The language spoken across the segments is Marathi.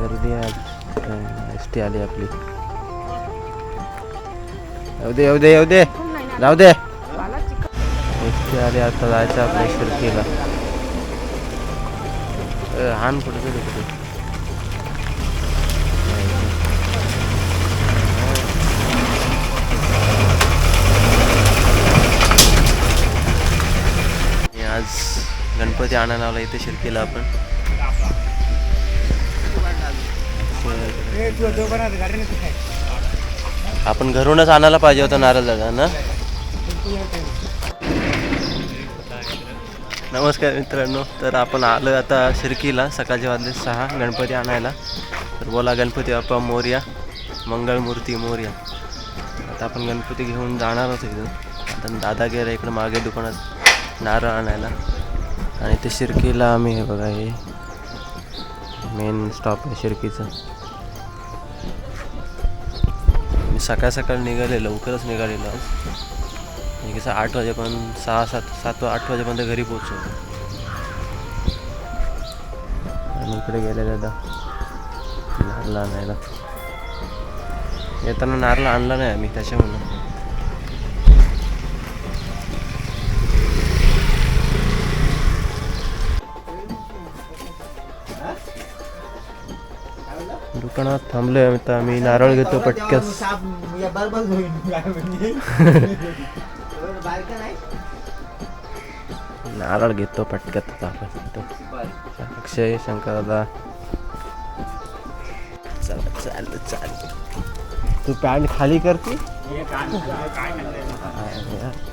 गर्दी आज एस टी आली आपली. येऊ दे येऊ दे येऊ दे. जाऊ दे. एस टी आली आता जायचं आपल्या शिरकीला हान कुठे गेली कुठे आज गणपती आणायला आला इथे शिरकीला आपण. आपण घरूनच आणायला पाहिजे होतं नारळ दादा ना? नमस्कार मित्रांनो तर आपण आलो आता शिरकीला सकाळचे वाजले सहा गणपती आणायला. तर बोला गणपती बाप्पा मोर्या मंगळमूर्ती मोर्या. आता आपण गणपती घेऊन जाणार होतो इथून. आता दादा गेला इकडं मागे दुकानात नारळ आणायला. आणि ते शिर्कीला आम्ही हे बघा हे मेन स्टॉप आहे शिर्कीचं. मी सकाळ सकाळ निघाले लवकरच निघालेलो आज. म्हणजे कसं आठ वाजेपर्यंत सहा सात सात आठ वाजेपर्यंत घरी पोचलो आणि इकडे गेलेलं नारला नारळ आणायला. येताना नारला आणला नाही आम्ही त्याच्यामुळं. दुकानात थांबलोय आता आम्ही नारळ घेतो पटकस नारळ घेतो पटक्यात आता आपण. अक्षय शंकर दादा चला चाल चाल. तू पॅन्ट खाली करते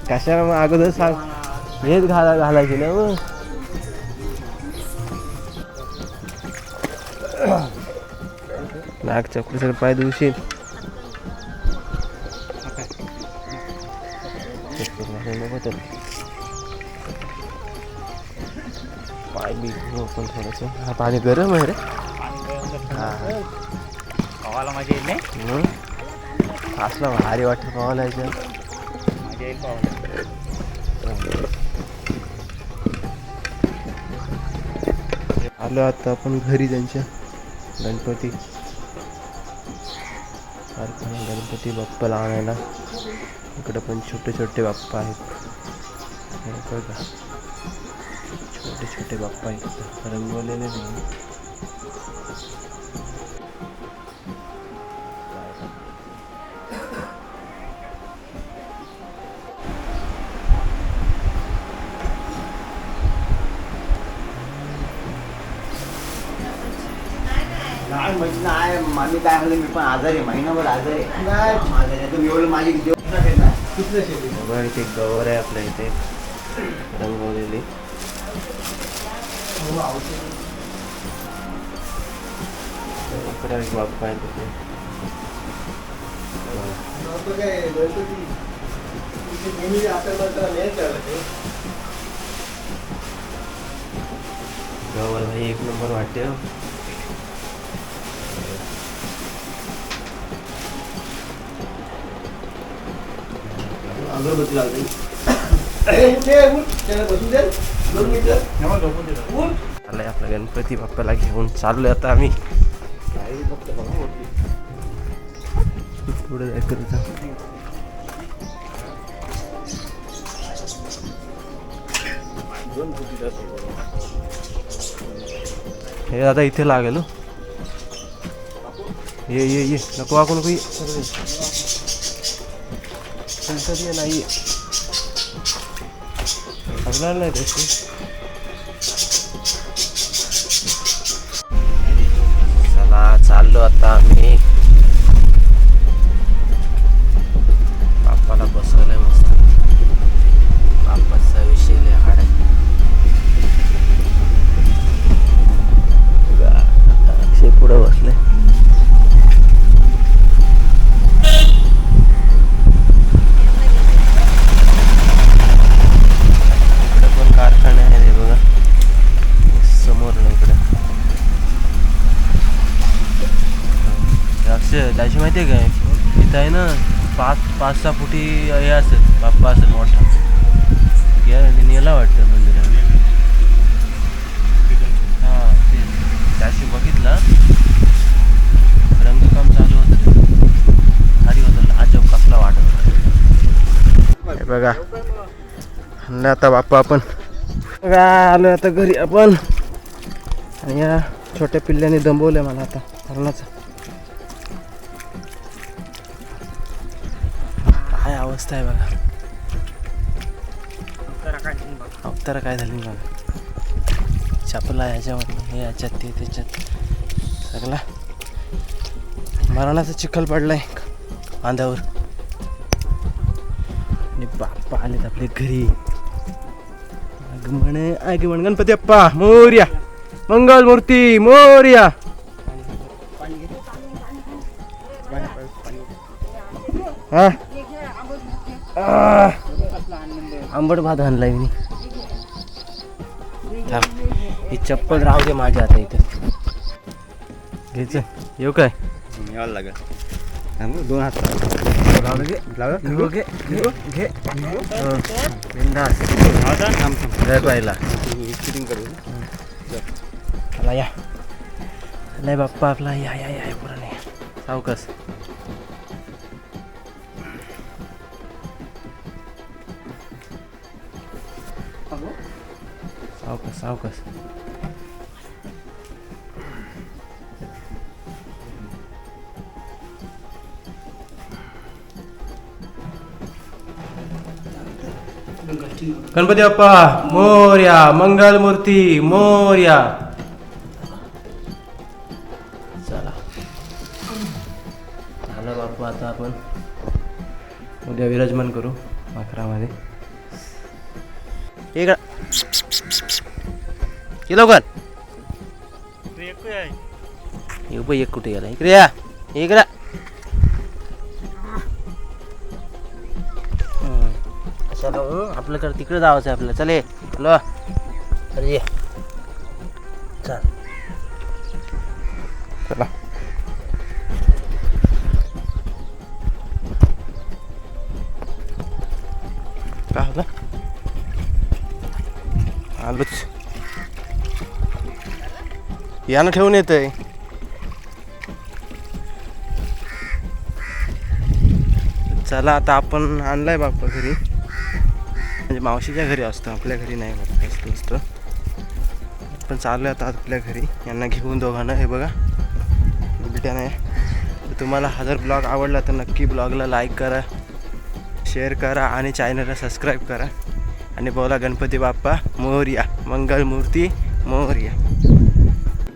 कशा मग अगोदर सांग. हेच घाला घालायचे ना मग. नाक चपली सगळं पाय दिवशी पाय बी आपण थोडंसं. हा पाणी गरम आहे रे. मजा येईल नाही. असला भारी वाटतं पावाला याच्या मजा येईल आलो आता आपण घरी त्यांच्या. गणपती. कारखाना गणपती बाप्पाला आणायला इकडं पण छोटे छोटे बाप्पा आहेत. बघा. छोटे छोटे बाप्पा आहेत. रंगवलेले नाही. नाही म्हणजे काय म्हणलं मी पण आजारी आहे महिनाभर आजारी आहे. काय आजारी आहे तुम्ही एवढं माझी देव बघा इथे गौर आहे आपल्या इथे. रंगवलेली. आहे. तिथे गौर भाई एक नंबर वाटते अगरबत्ती लागली त्याला बसून दे. दोन मिनिटं. आलाय आपला गणपती बाप्पाला घेऊन. चाललोय आता आम्ही. पुढे जायचं होतं. हे आता इथे लागेल हो. ये ये ये. नको वाकू नको. ये नाही लागणार नाही तशी चला चाललो आता आम्ही. त्याचं त्याची माहिती आहे काय? इथं आहे ना पाच पाच सहा फुटी हे असेल बाप्पा असेल मोठा. नेला वाटतं मंदिरामध्ये हां ते त्याशी बघितला. रंगकाम चालू होतं भारी होतं अजब कसला वाटत बघा. आणलं आता बाप्पा आपण. बघा आलो आता घरी आपण. आणि या छोट्या पिल्ल्याने दमवलं मला आता मरणाचं. अवस्था आहे बघा. अवतार काय झाली बघा. छापला ह्याच्यावर हे ह्याच्यात ते त्याच्यात. सगळा. मरणाचा चिखल पडलाय. बांधावर आणि बाप्पा आलेत आपल्या घरी. आगमन आगमन. गणपती अप्पा मोर्या. मंगल मूर्ती मोर्या हा. आंबट भात आणलाय मी. ही चप्पल राहू दे माझ्या आता इथं. घ्यायचं? येऊ काय? यावं लागेल. दोन हात लावलं घे लावलं? घे घे. हं. पाहिला. करू. चला या. लय बाप्पा आपला या या या पुरा नाही. सावकाश. सावकाश सावकाश गणपती बाप्पा मोर्या मंगल मूर्ती मोर्या. चला. झालं बाप्पा आता आपण. उद्या विराजमान करू अकरामध्ये. एक ये लवकर ये बाई, एक कुठे गेला? इकडे या. इकडे. हम्म. अशा बघू आपल्याकडे तिकडे आहे आपल्याला. चले हॅलो अरे ये. चल. चला. यानं ठेवून येत आहे चला आता आपण आणलाय बाप्पा घरी. म्हणजे मावशीच्या घरी असतो आपल्या घरी नाही बाप्पा असतो असतो पण चालू आहे आता आपल्या घरी. यांना घेऊन दोघांना हे बघा. बिट्या नाही तुम्हाला हा जर ब्लॉग आवडला तर नक्की ब्लॉगला लाईक करा शेअर करा आणि चॅनलला सबस्क्राईब करा. आणि बोला गणपती बाप्पा मोर्या मंगलमूर्ती मोर्या.